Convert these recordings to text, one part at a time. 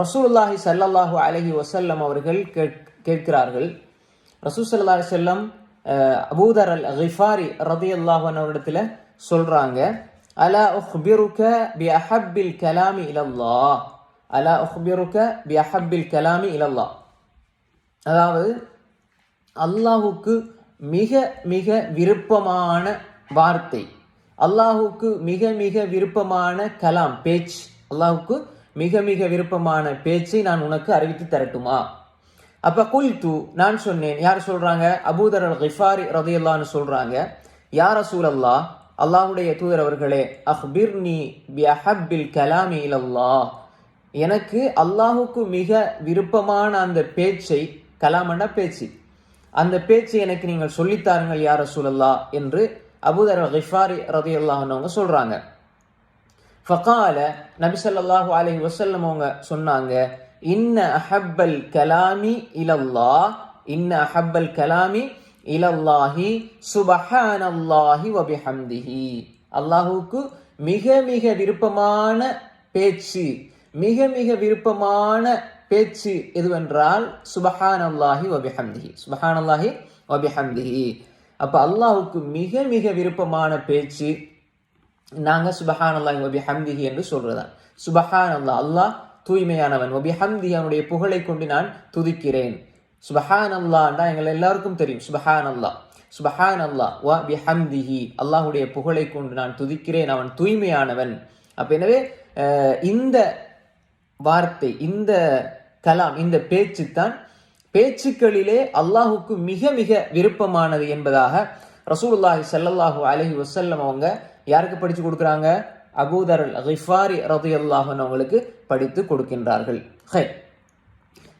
ரசூலுல்லாஹி ஸல்லல்லாஹு அலஹி வசல்லம் அவர்கள் கேட்- கேட்கிறார்கள். ரசூல் ஸல்லல்லாஹு செல்லம் அபூதர் அல் ஹிஃபாரி ரதி அன்ஹு அவரிடத்துல சொல்றாங்க அலா உஹ்பிருக பி அஹப்பில் கலாமி இலல்லா அலா உஹ்பிருக பி அஹப்பில் கலாமி இலல்லாஹ். அதாவது அல்லாஹுக்கு மிக மிக விருப்பமான வார்த்தை அல்லாஹுக்கு மிக மிக விருப்பமான கலாம் பேச்சு அல்லாஹுக்கு மிக மிக விருப்பமான பேச்சை நான் உனக்கு அறிவித்து தரட்டுமா? அப்போ குல் குல்து நான் சொன்னேன். யார் சொல்கிறாங்க அபூதர் அல் ஹிஃபாரி ரதையல்லான்னு சொல்கிறாங்க யார் அசூல் அல்லா அல்லாஹுடைய தூதர் அவர்களே அஹ்பிர்னி பி அஹப்பில் கலாமி இலல்லாஹ் எனக்கு அல்லாஹுக்கு மிக விருப்பமான அந்த பேச்சை கலாமண்டா பேச்சு. அந்த பேச்சு எனக்கு நீங்கள் சொல்லித்தாருங்கள் யார் சூழல்லா என்று அபூதர் ஹிஃபாரி ரதி அவங்க சொல்கிறாங்க ஃபகால நபி ஸல்லல்லாஹு அலைஹி அவங்க சொன்னாங்க இன்ன அஹப்பல் கலாமி இலல்லா இன்ன அஹப்பல் கலாமி இலல்லாஹி சுபஹானல்லாஹி வபிஹம்திஹி அல்லாஹுக்கு மிக மிக விருப்பமான பேச்சு மிக மிக விருப்பமான பேச்சு எதுவென்றால் சுபஹான் அல்லாஹி வபிஹம்திஹி. சுபஹான் அல்லாஹி வபிஹம்திஹி. அப்போ அல்லாஹுக்கு மிக மிக விருப்பமான பேச்சு நாங்கள் சுபஹான் ஒபி ஹம்திஹி என்று சொல்றதான் சுபஹான் அல்லாஹ் அல்லாஹ் தூய்மையானவன். வபிஹம்தி அவனுடைய புகழை கொண்டு நான் துதிக்கிறேன். சுபஹான் அல்லாண்டா எங்கள் எல்லாருக்கும் தெரியும். சுபஹான் அல்லாஹ் சுபஹான் அல்லாஹ் வ பிஹம்திஹி அல்லாஹுடைய புகழை கொண்டு நான் துதிக்கிறேன். அவன் தூய்மையானவன். அப்போ எனவே இந்த வார்த்தை இந்த கலாம் இந்த பேச்சு தான் பேச்சுக்களிலே அல்லாஹுக்கு மிக மிக விருப்பமானது என்பதாக ரசூல்லாஹி சல்லல்லாஹூ அலஹி வசல்லம் அவங்க யாருக்கு படித்து கொடுக்குறாங்க? அபூதர் ஹிஃபாரி கிஃபாரி ரதியல்லாஹு அவங்களுக்கு படித்து கொடுக்கின்றார்கள். ஹை.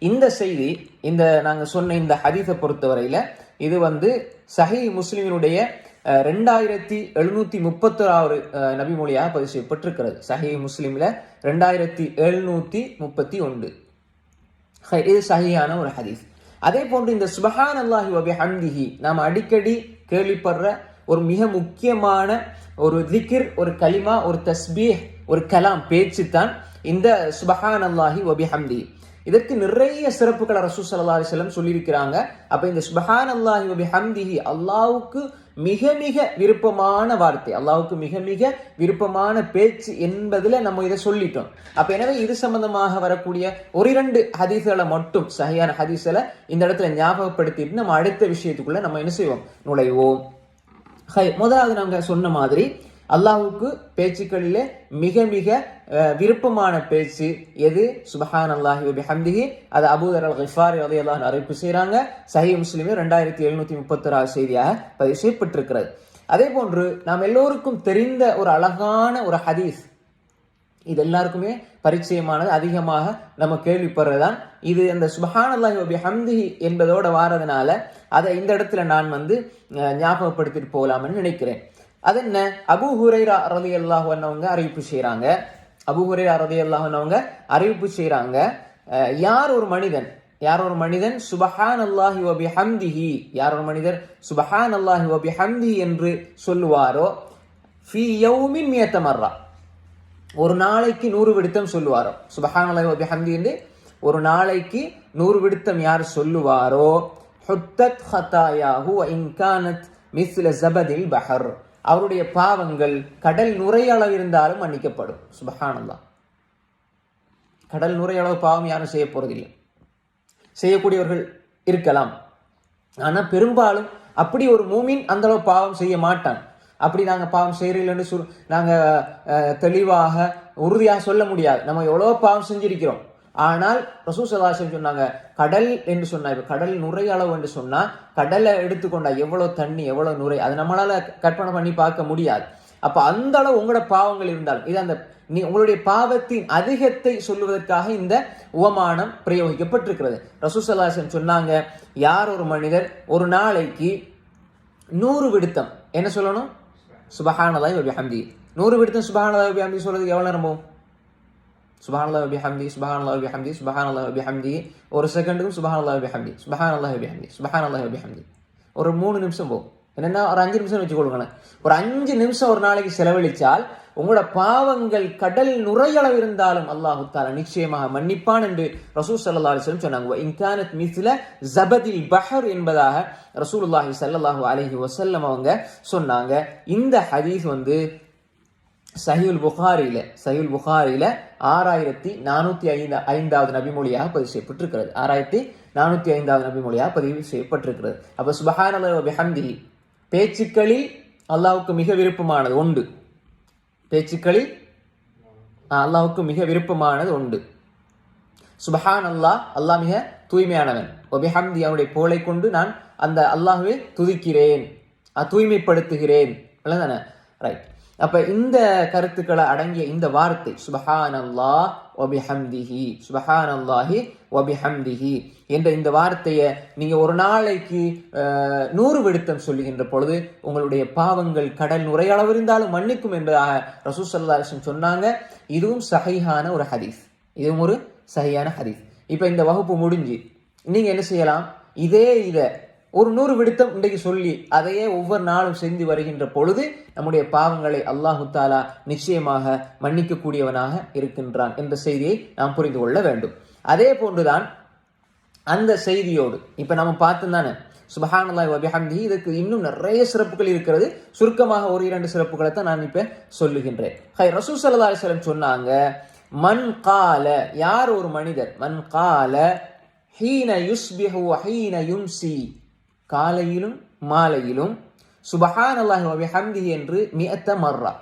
இந்த செய்தி இந்த நாங்கள் சொன்ன இந்த ஹதீஸை பொறுத்தவரையில் இது வந்து சஹி முஸ்லிமினுடைய ரெண்டாயிரத்தி எழுநூத்தி முப்பத்தொராவது நபிமொழியாக பதிவு செய்யப்பட்டிருக்கிறது. சஹி முஸ்லீமில் ரெண்டாயிரத்தி எழுநூத்தி முப்பத்தி ஒன்று. ஹை, இது சஹியான ஒரு ஹதீஸ். அதே போன்று இந்த சுபஹான் அல்லாஹி வபி ஹம்திஹி நாம் அடிக்கடி கேள்விப்படுற ஒரு மிக முக்கியமான ஒரு திக்ர் ஒரு கலிமா ஒரு தஸ்பீஹ் ஒரு கலாம் பேச்சு தான் இந்த சுபஹான் அல்லாஹி வபி ஹம்தி இதற்கு நிறைய சிறப்புகளை ரசூ சல்லா அலிஸ்லம் சொல்லியிருக்கிறாங்க. அப்போ இந்த சுபஹான் அல்லாஹி வபி ஹம்திஹி மிக மிக விருப்பமான வார்த்தை அல்லாவுக்கு மிக மிக விருப்பமான பேச்சு என்பதில் நம்ம இதை சொல்லிட்டோம். அப்போ எனவே இது சம்பந்தமாக வரக்கூடிய ஒரு இரண்டு ஹதீஸ்களை மட்டும் சரியான ஹதீஸ்களை இந்த இடத்துல ஞாபகப்படுத்திட்டு நம்ம அடுத்த விஷயத்துக்குள்ள நம்ம என்ன செய்வோம்? நுழைவோம். ஹை முதலாவது நாங்கள் சொன்ன மாதிரி அல்லாஹுக்கு பேச்சுக்களிலே மிக மிக விருப்பமான பேச்சு எது? சுபஹான் அல்லாஹி வபிஹம்திஹி அது அபூதர் அல் கிஃபாரி ரலியல்லாஹு அறிவிப்பு செய்கிறாங்க சஹி முஸ்லிமே ரெண்டாயிரத்தி எழுநூத்தி முப்பத்தொராவது செய்தியாக பதிவு செய்யப்பட்டிருக்கிறது. அதே போன்று நாம் எல்லோருக்கும் தெரிந்த ஒரு அழகான ஒரு ஹதீஸ் இது எல்லாருக்குமே பரிச்சயமானது அதிகமாக நம்ம கேள்விப்படுறதுதான். இது அந்த சுபஹான் ஹம்தி வபி என்பதோட வாரதுனால அதை இந்த இடத்துல நான் வந்து ஞாபகப்படுத்திட்டு போகலாம்னு நினைக்கிறேன். அது என்ன அபு ஹுரைரா ரதி அல்லாஹ் அவங்க அறிவிப்பு செய்கிறாங்க அபு ஹுரைரா ரதி அல்லாஹ் அறிவிப்பு செய்கிறாங்க யார் ஒரு மனிதன் யார் ஒரு மனிதன் சுபஹான் அல்லாஹி ஒபி ஹம்திஹி யார் ஒரு மனிதர் சுபஹான் அல்லாஹி ஒபி ஹம்திஹி என்று சொல்லுவாரோ? ஃபி யௌமின் மியத்தமர்ரா ஒரு நாளைக்கு நூறு விடுத்தம் சொல்லுவாரோ? சுபஹானி வ என்று ஒரு நாளைக்கு நூறு விடுத்தம் யார் சொல்லுவாரோ? ஹுத்தத் ஹதாயாஹு வ மிஸ்ல ஜபதில் பஹர். அவருடைய பாவங்கள் கடல் நுரையளவு இருந்தாலும் மன்னிக்கப்படும். சுபஹானந்தா கடல் நுரையளவு பாவம் யாரும் செய்ய போறதில்லை. செய்யக்கூடியவர்கள் இருக்கலாம். ஆனால் பெரும்பாலும் அப்படி ஒரு மூமின் அந்த அளவு பாவம் செய்ய மாட்டான். அப்படி நாங்கள் பாவம் செய்யறீங்கன்னு சொல் நாங்கள் தெளிவாக உறுதியாக சொல்ல முடியாது. நம்ம எவ்வளோ பாவம் செஞ்சிருக்கிறோம். ஆனால் ரசூ சதாசம் சொன்னாங்க கடல் என்று சொன்னால் இப்போ கடல் நுரை அளவு என்று சொன்னால் கடலை எடுத்துக்கொண்டா எவ்வளோ தண்ணி எவ்வளோ நுரை அது நம்மளால் கற்பனை பண்ணி பார்க்க முடியாது. அப்போ அந்த அளவு உங்களோட பாவங்கள் இருந்தாலும் இது அந்த நீ உங்களுடைய பாவத்தின் அதிகத்தை சொல்லுவதற்காக இந்த உவமானம் பிரயோகிக்கப்பட்டிருக்கிறது. ரசூசல்லாசன் சொன்னாங்க யார் ஒரு மனிதர் ஒரு நாளைக்கு நூறு விடுத்தம். என்ன சொல்லணும்? சுபஹானல்லாஹி வ பிஹம்தி நூறு விடுத்தம் சுபஹானல்லாஹி வ பிஹம்தி சொல்கிறதுக்கு எவ்வளோ நேரம் போகும்? சுபஹானல்லாஹி ஹம்தி பிஹம்தி சுபஹானல்லாஹி ஹம்தி பிஹம்தி சுபஹானல்லாஹி ஹம்தி ஒரு செகண்டுக்கும் சுபஹானல்லாஹி வ பிஹம்தி சுபஹானல்லாஹி வ பிஹம்தி சுபஹானல்லாஹி வ பிஹம்தி ஒரு மூணு நிமிஷம் போகும். என்னென்னா ஒரு அஞ்சு நிமிஷம் வச்சுக்கொள்ளுங்களேன். ஒரு அஞ்சு நிமிஷம் ஒரு நாளைக்கு செலவழித்தால் உங்களோட பாவங்கள் கடல் நுரையளவு இருந்தாலும் அல்லாஹு தாலா நிச்சயமாக மன்னிப்பான் என்று ரசூல் சல்லா அலிஸ்லம் சொன்னாங்க. இன்கானத் மிஸ்ல ஜபதில் பஹர் என்பதாக ரசூலுல்லாஹி சல்லல்லாஹு அலஹி வசல்லம் அவங்க சொன்னாங்க. இந்த ஹதீஸ் வந்து சஹியுல் புகாரியில சஹியுல் புகாரியில ஆறாயிரத்தி நானூத்தி ஐந்து ஐந்தாவது நபிமொழியாக பதிவு செய்யப்பட்டிருக்கிறது. ஆறாயிரத்தி நானூத்தி ஐந்தாவது நபிமொழியாக பதிவு செய்யப்பட்டிருக்கிறது. அப்ப சுபஹான பேச்சுக்களில் அல்லாவுக்கு மிக விருப்பமானது உண்டு. பேச்சுக்களில் அல்லாவுக்கு மிக விருப்பமானது உண்டு. சுபஹான் அல்லாஹ் அல்லாஹ் மிக தூய்மையானவன். ஒபிஹம்தி அவனுடைய புகழை கொண்டு நான் அந்த அல்லாஹுவை துதிக்கிறேன். தூய்மைப்படுத்துகிறேன். ரைட் அப்ப இந்த கருத்துக்களை அடங்கிய இந்த வார்த்தை சுபஹான் அல்லாஹ் ஒபிஹம்திஹி சுபஹான் அல்லாஹி ஒபிஹம்திஹி என்ற இந்த வார்த்தையை நீங்கள் ஒரு நாளைக்கு நூறு விடுத்தம் சொல்லுகின்ற பொழுது உங்களுடைய பாவங்கள் கடல் நுரையளவு இருந்தாலும் மன்னிக்கும் என்பதாக ரசூ சல்லா சொன்னாங்க. இதுவும் சஹையான ஒரு ஹதீஸ். இதுவும் ஒரு சஹியான ஹதீஸ். இப்போ இந்த வகுப்பு முடிஞ்சு நீங்கள் என்ன செய்யலாம்? இதே இதை ஒரு நூறு விடுத்தம் இன்றைக்கு சொல்லி அதையே ஒவ்வொரு நாளும் செஞ்சு வருகின்ற பொழுது நம்முடைய பாவங்களை அல்லாஹு தாலா நிச்சயமாக மன்னிக்கக்கூடியவனாக இருக்கின்றான் என்ற செய்தியை நாம் புரிந்து கொள்ள வேண்டும். அதே போன்றுதான் அந்த செய்தியோடு இப்போ நம்ம பார்த்தோம் தானே சுபஹானல்லாய் வபிஹம்தி இதுக்கு இன்னும் நிறைய சிறப்புகள் இருக்கிறது. சுருக்கமாக ஒரு இரண்டு சிறப்புகளை தான் நான் இப்போ சொல்லுகின்றேன். ஹை ரசூ சல்லா அலிஸ்லம் சொன்னாங்க மண் கால யார் ஒரு மனிதர் மண் கால ஹீன யுஸ்பிஹு ஹீன யும்சி காலையிலும் மாலையிலும் சுபஹானல்லாஹி ஹம்தி என்று மியத்த மர்ரா.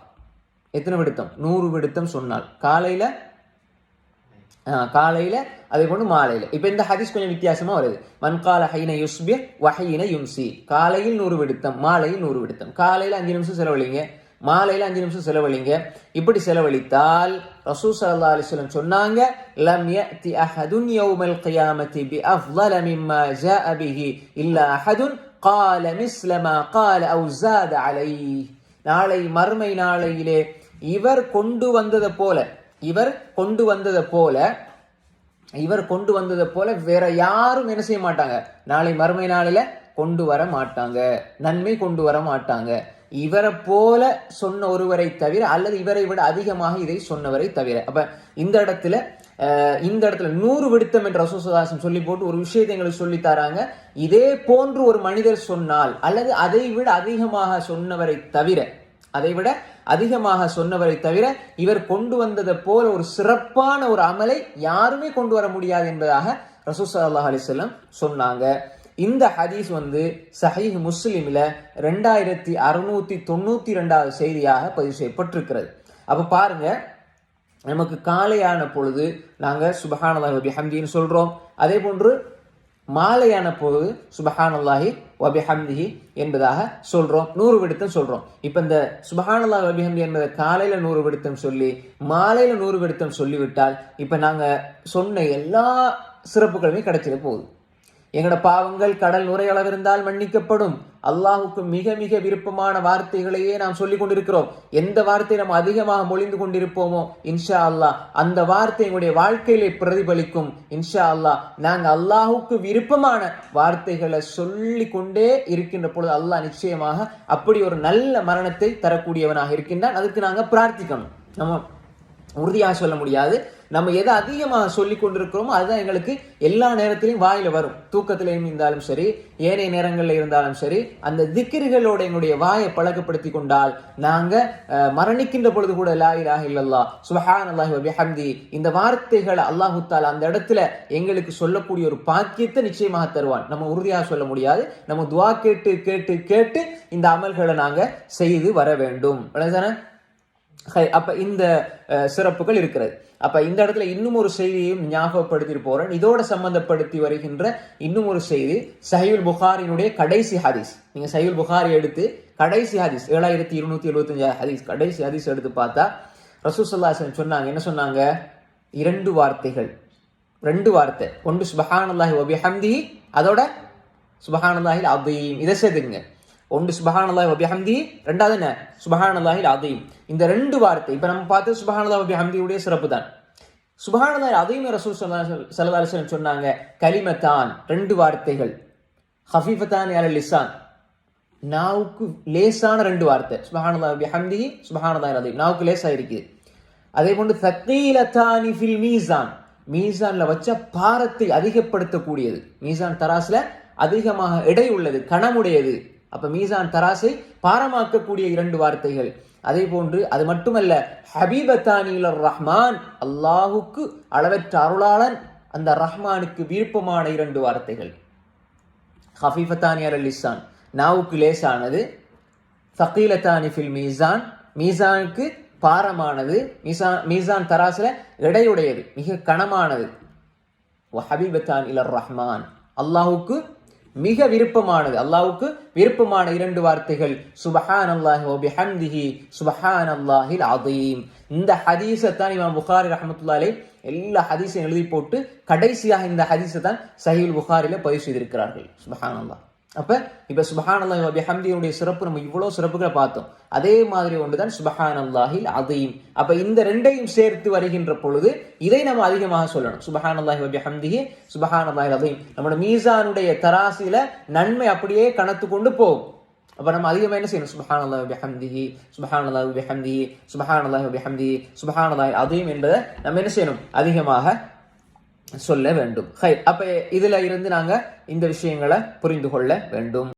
எத்தனை விடுத்தம்? நூறு விடுத்தம் சொன்னால். காலையில் காலையில் அதே போன்று மாலையில். இப்போ இந்த ஹதீஸ் கொஞ்சம் வித்தியாசமாக வருது. மன்கால ஹைன யுஸ்பி வஹையின யும்சி. காலையில் நூறு விடுத்தம் மாலையில் நூறு விடுத்தம். காலையில் அஞ்சு நிமிஷம் செலவழிங்க. மாலையில் அஞ்சு நிமிஷம் செலவழிங்க. இப்படி செலவழித்தால் ரசூ சல்லா அலிஸ்லம் சொன்னாங்க லம் யஅதி அஹதுன் யௌமல் கியாமத்தி பி அஃضل مما جاء به الا احد قال مثل ما قال او நாளை மறுமை நாளையிலே இவர் கொண்டு வந்ததை போல இவர் கொண்டு வந்ததை போல இவர் கொண்டு வந்ததை போல வேற யாரும் என்ன செய்ய மாட்டாங்க. நாளை மறுமை நாளில் கொண்டு வர மாட்டாங்க. நன்மை கொண்டு வர மாட்டாங்க. இவரை போல சொன்ன ஒருவரை தவிர அல்லது இவரை விட அதிகமாக இதை சொன்னவரை தவிர. அப்ப இந்த இடத்துல இந்த இடத்துல நூறு விடுத்தம் என்ற ரசூசதாசன் சொல்லி போட்டு ஒரு விஷயத்தை எங்களுக்கு சொல்லி தராங்க. இதே போன்று ஒரு மனிதர் சொன்னால் அல்லது அதை விட அதிகமாக சொன்னவரை தவிர அதை விட அதிகமாக சொன்னவரை தவிர இவர் கொண்டு வந்ததை போல ஒரு சிறப்பான ஒரு அமலை யாருமே கொண்டு வர முடியாது என்பதாக ரசூல் ஸல்லல்லாஹு சொன்னாங்க. இந்த ஹதீஸ் வந்து சஹீஹ் முஸ்லீமில் ரெண்டாயிரத்தி அறுநூற்றி தொண்ணூற்றி ரெண்டாவது செய்தியாக பதிவு செய்யப்பட்டிருக்கிறது. அப்போ பாருங்க நமக்கு காலையான பொழுது நாங்கள் சுபஹானல்லாஹி வபிஹம்தின்னு சொல்கிறோம் அதே போன்று மாலையான பொழுது சுபஹானல்லாஹி வபிஹம்திஹி என்பதாக சொல்கிறோம் நூறு விடுத்தம் சொல்கிறோம் இப்போ இந்த சுபஹானல்லாஹி வபிஹம்தி என்பதை காலையில் நூறு விடுத்தம் சொல்லி மாலையில் நூறு விடுத்தம் சொல்லிவிட்டால் இப்போ நாங்கள் சொன்ன எல்லா சிறப்புகளுமே கிடைச்சிட போகுது. எங்களோட பாவங்கள் கடல் நுரையளவு மன்னிக்கப்படும். அல்லாஹுக்கு மிக மிக விருப்பமான வார்த்தைகளையே நாம் சொல்லிக் கொண்டிருக்கிறோம். எந்த வார்த்தை நாம் அதிகமாக மொழிந்து கொண்டிருப்போமோ இன்ஷா அல்லாஹ் அந்த வார்த்தை எங்களுடைய வாழ்க்கையிலே பிரதிபலிக்கும் இன்ஷா அல்லாஹ் நாங்கள் அல்லாஹுக்கு விருப்பமான வார்த்தைகளை சொல்லி கொண்டே இருக்கின்ற பொழுது அல்லாஹ் நிச்சயமாக அப்படி ஒரு நல்ல மரணத்தை தரக்கூடியவனாக இருக்கின்றான். அதுக்கு நாங்கள் பிரார்த்திக்கணும். நம்ம உறுதியாக சொல்ல முடியாது. நம்ம எதை அதிகமாக சொல்லி கொண்டிருக்கிறோமோ அதுதான் எங்களுக்கு எல்லா நேரத்திலையும் வாயில் வரும். தூக்கத்திலையும் இருந்தாலும் சரி ஏனைய நேரங்களில் இருந்தாலும் சரி அந்த திக்கிர்களோட எங்களுடைய வாயை பழக்கப்படுத்தி கொண்டால் நாங்கள் மரணிக்கின்ற பொழுது கூட லா இலாஹ இல்லல்லா சுஹான் அல்லாஹி ஹம்தி இந்த வார்த்தைகளை அல்லாஹுத்தால் அந்த இடத்துல எங்களுக்கு சொல்லக்கூடிய ஒரு பாக்கியத்தை நிச்சயமாக தருவான். நம்ம உறுதியாக சொல்ல முடியாது. நம்ம துவா கேட்டு கேட்டு கேட்டு இந்த அமல்களை நாங்கள் செய்து வர வேண்டும். அப்ப இந்த சிறப்புகள் இருக்கிறது. அப்ப இந்த இடத்துல இன்னும் ஒரு செய்தியையும் ஞாபகப்படுத்திட்டு போறேன் இதோட சம்பந்தப்படுத்தி வருகின்ற இன்னும் ஒரு செய்தி சஹீல் புகாரினுடைய கடைசி ஹதீஸ். நீங்க சஹீல் புகாரி எடுத்து கடைசி ஹதீஸ் ஏழாயிரத்தி இருநூத்தி எழுபத்தஞ்சு ஹதீஸ் கடைசி ஹதீஸ் எடுத்து பார்த்தா ரசூசல்லாசன் சொன்னாங்க என்ன சொன்னாங்க? இரண்டு வார்த்தைகள். ரெண்டு வார்த்தை. ஒன்று சுபஹானல்லாஹி வபிஹம்தி அதோட சுபஹானல்லாஹில் அபீம் இதை சேர்த்துங்க ஒன்று சுபஹானல்லாஹி வபிஹம்தி ரெண்டாவது என்ன? சுபஹானல்லாஹில் அதையும் இந்த ரெண்டு வார்த்தை இப்போ நம்ம பார்த்து சுபஹானல்லாஹி வபிஹம்தியுடைய சிறப்பு தான் சுபஹானல்லாஹி அதையும் ரசூல் சல்லல்லாஹு அலைஹி சொன்னாங்க கலிமத்தான் ரெண்டு வார்த்தைகள். ஹஃபீஃபத்தான் அல லிசான் நாவுக்கு லேசான ரெண்டு வார்த்தை சுபஹானல்லாஹ் பிஹம்திஹி சுபஹானல்லாஹ் அலீம் நாவுக்கு லேசாக இருக்குது. அதே போன்று தக்கீலத்தானி ஃபில் மீசான் மீசானில் வச்ச பாரத்தை அதிகப்படுத்தக்கூடியது. மீசான் தராசில் அதிகமாக எடை உள்ளது கணமுடையது அப்போ மீசான் தராசை பாரமாக்கக்கூடிய இரண்டு வார்த்தைகள். அதே போன்று அது மட்டுமல்ல ஹபீபத்தானியில் ரஹ்மான் அல்லாஹுக்கு அளவற்ற அருளாளன் அந்த ரஹ்மானுக்கு விருப்பமான இரண்டு வார்த்தைகள். ஹஃபீஃபத்தானி அல் லிசான் நாவுக்கு லேசானது ஃபக்கீலத்தானி ஃபில் மீசான் மீசானுக்கு பாரமானது மீசான் மீசான் தராசில் எடையுடையது மிக கனமானது. ஹபீபத்தான் இலர் ரஹ்மான் அல்லாஹுக்கு மிக விருப்பமானது. அல்லாவுக்கு விருப்பமான இரண்டு வார்த்தைகள் சுபஹான் அல்லாஹி வபிஹம்திஹி சுபஹான் அல்லாஹில் அதீம் இந்த ஹதீஸை தான் இவன் புகாரி ரஹமத்துல்லாலே எல்லா ஹதீஸையும் எழுதி போட்டு கடைசியாக இந்த ஹதீஸை தான் சஹீல் புகாரில பதிவு செய்திருக்கிறார்கள். சுபஹான் அல்லாஹ் அப்போ இப்போ சுபஹான் அல்லாஹ் வபிஹம்தியுடைய சிறப்பு நம்ம இவ்வளோ சிறப்புகளை பார்த்தோம். அதே மாதிரி ஒன்று தான் சுபஹான் அல்லாஹில் அதையும் அப்போ இந்த ரெண்டையும் சேர்த்து வருகின்ற பொழுது இதை நம்ம அதிகமாக சொல்லணும். சுபஹான் அல்லாஹி வபிஹம்திஹி சுபஹான் அல்லாஹில் அதையும் நம்மளோட மீசானுடைய தராசியில் நன்மை அப்படியே கணத்து கொண்டு போகும். அப்போ நம்ம அதிகமாக என்ன செய்யணும்? சுபஹான் அல்லாஹ் பிஹம்திஹி சுபஹான் அல்லாஹ் பிஹம்திஹி சுபஹான் அல்லாஹ் பிஹம்திஹி சுபஹான் அல்லாஹ் அதையும் என்பதை நம்ம என்ன செய்யணும்? அதிகமாக சொல்ல வேண்டும். ஹை அப்ப இதுல இருந்து நாங்க இந்த விஷயங்களை புரிந்து கொள்ள வேண்டும்.